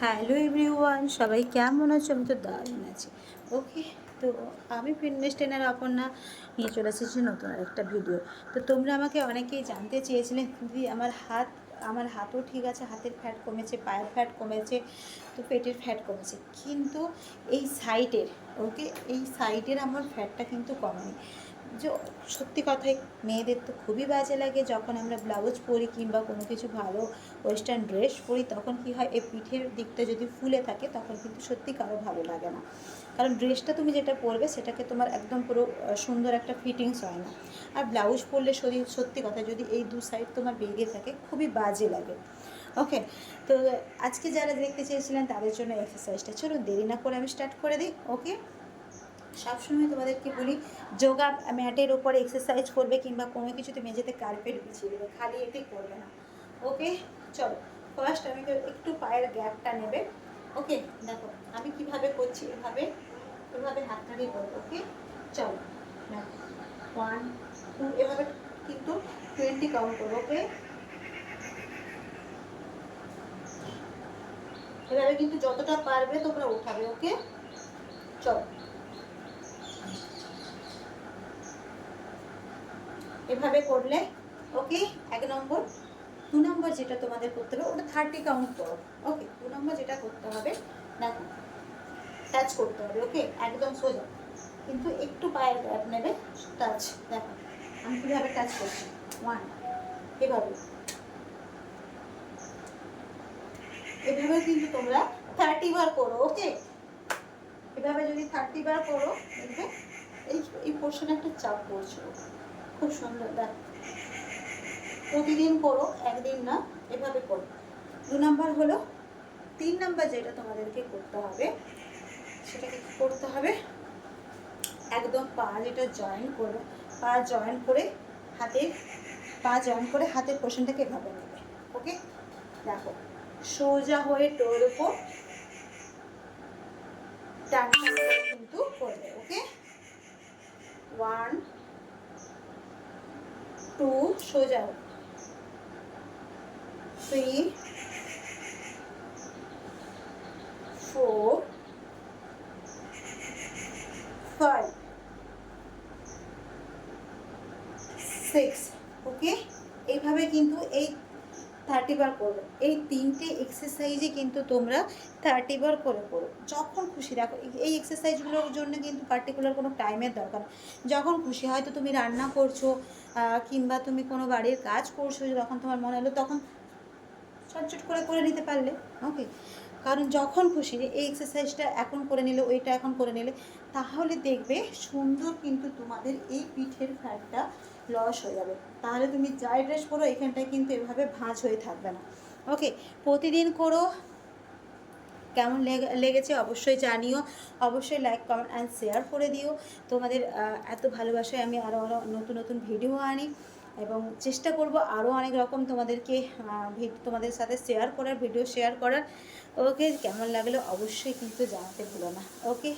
Hello everyone, সবাই কেমন আছো? আমি তো দারুণ আছি। ওকে, তো আমি ফিটনেস ট্রেনার অপর্ণা। নিয়ে চলে এসেছি নতুন একটা ভিডিও তো তোমরা আমাকে অনেকেই জানতে চেয়েছিলে, দিদি, আমার হাত, আমার হাতও ঠিক আছে, হাতের ফ্যাট কমেছে, পায়ের ফ্যাট কমেছে, তো পেটের ফ্যাট কমেছে। কিন্তু এই সাইডের ওকে এই সাইডের আমার ফ্যাটটা কিন্তু কমেনি। যে সত্যি কথাই মেয়েদের তো খুবই বাজে লাগে। যখন আমরা ব্লাউজ পরি কিংবা কোনো কিছু ভালো ওয়েস্টার্ন ড্রেস পরি, তখন কি হয়, এই পিঠের দিকটা যদি ফুলে থাকে, তখন কিন্তু সত্যি কারও ভালো লাগে না। কারণ ড্রেসটা তুমি যেটা পরবে, সেটাকে তোমার একদম পুরো সুন্দর একটা ফিটিংস হয় না। আর ব্লাউজ পরলে শরীর সত্যি কথা যদি এই দু সাইড তোমার বেরিয়ে থাকে, খুবই বাজে লাগে। ওকে তো আজকে যারা দেখতে চেয়েছিলেন, তাদের জন্য এক্সারসাইজটা চলুন, দেরি না করে আমি স্টার্ট করে দিই। ওকে সবসময় তোমাদেরকে বলি, যোগা ম্যাটের ওপরে এক্সারসাইজ করবে কিংবা কোনো কিছুতে মেঝেতে কার্পেট বিছিয়ে দেবে, খালি এটি করবে না। ওকে চলো ফার্স্ট আমি একটু পায়ের গ্যাপটা নেবে। ওকে দেখো, আমি কীভাবে করছি এভাবে? এভাবে হাতটা দিয়ে করব ওকে চলো, দেখো ওয়ান টু এভাবে কিন্তু টোয়েন্টি কাউন্ট করব ওকে এভাবে কিন্তু যতটা পারবে তোমরা উঠাবে ওকে চলো এভাবে করলে ওকে এক নম্বর, দু নম্বর যেটা তোমাদের করতে হবে, ওটা থার্টি কাউন্ট করো ওকে দু নম্বর যেটা করতে হবে দেখো টাচ করতে হবে ওকে একদম সোজা, কিন্তু একটু পায়ের গ্যাপ নেবে টাচ দেখো, আমি কীভাবে টাচ করছি ওয়ান এভাবে এভাবে কিন্তু তোমরা থার্টি বার করো ওকে এভাবে যদি থার্টি বার করো, দেখবে, এই এই পোর্শনে একটা চাপ পড়ছে খুব সুন্দর, দেখ। প্রতিদিন করো, একদিন না, এভাবে করো। দু নাম্বার হলো, তিন নাম্বার যেটা তোমাদেরকে করতে হবে, সেটাকে করতে হবে? একদম পা যেটা জয়েন করো, পা জয়েন করে হাতে, পা জয়েন করে হাতের পোষণটাকে এভাবে নেবে ওকে দেখো, সোজা হয়ে টোর উপর কিন্তু করবে ওকে ওয়ান টু সোজা three four five six okay এইভাবে কিন্তু এই থার্টি বার করবে। এই তিনটে এক্সারসাইজে কিন্তু তোমরা থার্টি বার করে করো। যখন খুশি রাখো এই এক্সারসাইজগুলোর জন্য কিন্তু পার্টিকুলার কোনো টাইমের দরকার যখন খুশি হয়তো তুমি রান্না করছ কিংবা তুমি কোনো বাড়ির কাজ করছ, যখন তোমার মনে হলো, তখন চটচট করে করে নিতে পারলে ওকে কারণ যখন খুশি যে এই এক্সারসাইজটা এখন করে নিলে, ওইটা এখন করে নিলে, তাহলে দেখবে সুন্দর কিন্তু তোমাদের এই পিঠের ফ্যাটটা লস হয়ে যাবে। তাহলে তুমি যাই ড্রেস পরো, এখানটায় কিন্তু এভাবে ভাঁজ হয়ে থাকবে না। ওকে প্রতিদিন করো। কেমন লেগে- লেগেছে অবশ্যই জানিও। অবশ্যই লাইক কমেন্ট অ্যান্ড শেয়ার করে দিও। তোমাদের এত ভালোবাসায় আমি আরও আরও নতুন নতুন ভিডিও আনি। এবং চেষ্টা করব আরও অনেক রকম তোমাদেরকে তোমাদের সাথে শেয়ার করার ভিডিও শেয়ার করার। ওকে, কেমন লাগল অবশ্যই কিন্তু জানাতে ভুলো না। ওকে?